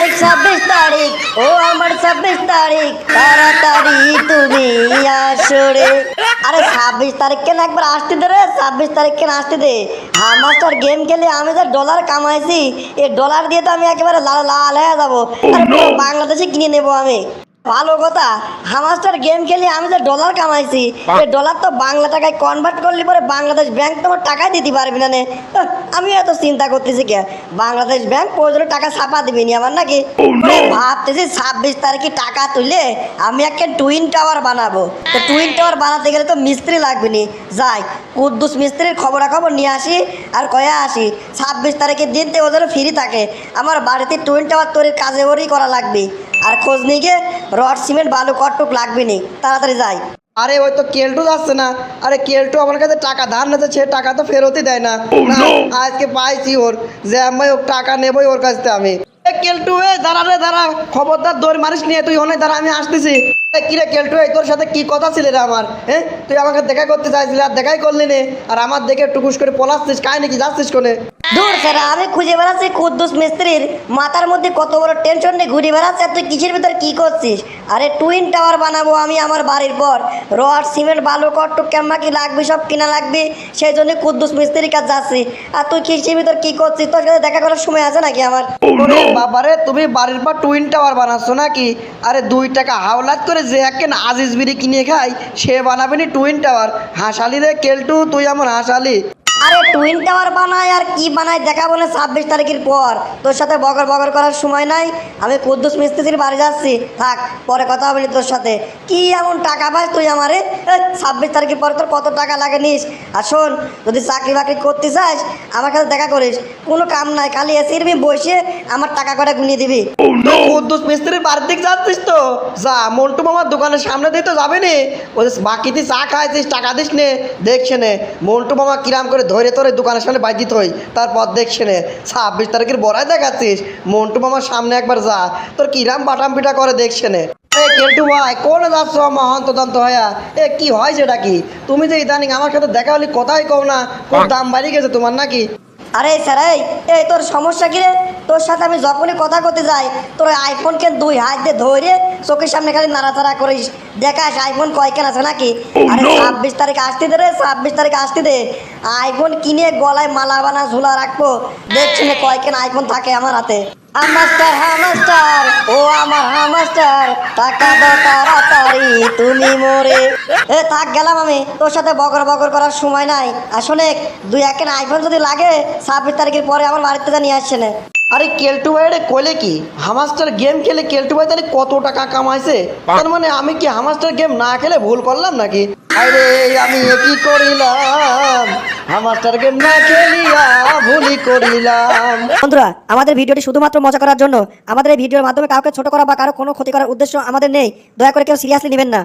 তারিখ ছাব্বিশ তারিখ। ও আমার ছাব্বিশ তারিখ। তাড়াতাড়ি তুমি আসরে আরে ছাব্বিশ তারিখ কেন একবার আসতে দে রে? ছাব্বিশ তারিখ কেন আসতে দে? আমার তো গেম খেলে আমি যে ডলার কামাইছি এই ডলার দিয়ে তো আমি একেবারে লাল লাল হয়ে যাব। আর বাংলাদেশে কিনে নেব আমি। ভালো কথা হামাস্টার গেম খেলে আমি যে ডলার কামাইছি এই ডলার তো বাংলা টাকায় কনভার্ট করলে পরে বাংলাদেশ ব্যাংক তোমার টাকা দিতে পারবি না নে। আহ, আমি এত চিন্তা করতেছি কে? বাংলাদেশ ব্যাংক প্রয়োজনে টাকা ছাপা দিবি নি আমার নাকি? ভাবতেছি ছাব্বিশ তারিখে টাকা তুলে আমি একটা টুইন টাওয়ার বানাবো। তো টুইন টাওয়ার বানাতে গেলে তো মিস্ত্রি লাগবে নি। যাই কুদ্দুস মিস্ত্রির খবরাখবর নিয়ে আসি আর কয়া আসি ছাব্বিশ তারিখের দিনতে ওদের ফ্রি থাকে। আমার বাড়িতে টুইন টাওয়ার তৈরির কাজে ওরই করা লাগবে। আর খোঁজ নিয়ে গিয়ে রড সিমেন্ট বালু কটটুক লাগবে নি তাড়াতাড়ি যাই। আরে ওই তো কেলটু যাচ্ছে না। আরে কেলটু আমার কাছে টাকা ধার নিতে সে টাকা তো ফেরতই দেয় না। না, আজকে পাইছি ওর। যে আমি ওর টাকা নেবই ওর কাছ থেকে আমি। কেলটু এ দাঁড়া রে দাঁড়া। খবরদার দৌড় মারিস নিয়ে তুই অনেক দাঁড়া আমি আসতেছি। এ, কি রে কেলটু এই তোর সাথে কি কথা ছিল রে আমার? হ্যাঁ তুই আমাকে দেখা করতে চাইছিলি আর দেখাই করলি নে। আর আমার দেখে টুকুস করে পলাচ্ছিস। কাই নাকি যাচ্ছিস কোনে? দূর স্যার আমি খুঁজে বেড়াচ্ছি কুদ্দুস মিস্ত্রির। মাথার মধ্যে কত বড় টেনশন নিয়ে ঘুরে বেড়াচ্ছে আর তুই কিসের ভিতর কি করছিস? আরে টুইন টাওয়ার বানাবো আমি আমার বাড়ির পর। রড সিমেন্ট বালু কট্টু কেম্মা কি লাগবে সব কিনা লাগবে? সেই জন্য কুদ্দুস মিস্ত্রির কাছে যাচ্ছি। আর তুই কিসের ভিতর কি করছিস? তোর সাথে দেখা করার সময় আছে নাকি আমার? বাবারে তুমি বাড়ির পর টুইন টাওয়ার বানাচ্ছ নাকি? আরে দুই টাকা হাওলাত করে যে একখান আজিজ বিড়ি কিনে খাই সে বানাবে নি টুইন টাওয়ার হাসালি রে কেলটু তুই আমার হাসালি। টুইন টাওয়ার বানায় আর কি বানায় দেখাবো না ছাব্বিশ তারিখের পর। তোর সাথে বগর বগর করার সময় নাই। আমি কুদ্দুস মিস্ত্রির বাড়ি যাচ্ছি। থাক পরে কথা হবে তোর সাথে। কি এমন টাকা পাস তুই আমারে? ছাব্বিশ তারিখের পর তোর কত টাকা লাগে নিস? আর শোন যদি চাকরি বাকরি করতে চাস আমার কাছে দেখা করিস। কোনো কাম নাই খালি এসে আমি বসে আমার টাকা করে গুনিয়ে দিবি। তুই কুদ্দুস মিস্ত্রির বাড়ির দিক যাচ্ছিস তো? যা মন্টু মামার দোকানের সামনে দিয়ে তো যাবে নে। ওদের বাকিতে চা খাইছিস টাকা দিস নে দেখছে নে। মন্টু মামা কিরাম করে ধরে তোর দোকানের সামনে বাই দিতে হই তারপর দেখছে নে ছাব্বিশ তারিখের বড়াই দেখাচ্ছিস। মন্টু মামার সামনে একবার যা। তোর কিরাম বাটাম পিটা করে দেখছে নে এ ভাই কোন যাচ্ছ মহন্ত দন্ত হয়া এ কি হয় সেটা কি? তুমি যে ইদানিং আমার সাথে দেখা হলি কথাই কও না। খুব দাম বাড়ি গেছে তোমার নাকি? আরে স্যার এই তোর সমস্যা কি রে? তোর সাথে আমি যখনই কথা করতে যাই তোর আইফোনকে দুই হাত দিয়ে ধরে চোখের সামনে খালি নাড়াচাড়া করিস। দেখাস আইফোন কয়কেন আছে নাকি? আরে ছাব্বিশ তারিখ আসতে দে রে ছাব্বিশ তারিখ আসতে দে। আইফোন কিনে গলায় মালা বানা ঝুলা রাখব। দেখছি না কয়কেন আইফোন থাকে আমার হাতে। হামাস্টার হামাস্টার ও আমার হামাস্টার টাকা দাও তাড়াতাড়ি। তুমি মোরে। এ, থাক, গেলাম আমি। তোর সাথে বকর বকর করার সময় নাই। আসলে দুই এক আইফোন যদি লাগে, ছাব্বিশ তারিখের পরে আমার বাড়িতে নিয়ে আসছে না। আরে কেলটু ভাই কইলে কি? হামাস্টার গেম খেলে কেলটু ভাই তাহলে কত টাকা কামাইছে? তার মানে আমি কি হামাস্টার গেম না খেলে ভুল করলাম নাকি? আরে, আমি কি করিলাম? বন্ধুরা, আমাদের ভিডিওটি শুধুমাত্র মজা করার জন্য আমাদের এই ভিডিওর মাধ্যমে কাউকে ছোট করা বা কারও কোনো ক্ষতি করার উদ্দেশ্য আমাদের নেই। দয়া করে কেউ সিরিয়াসলি নেবেন না।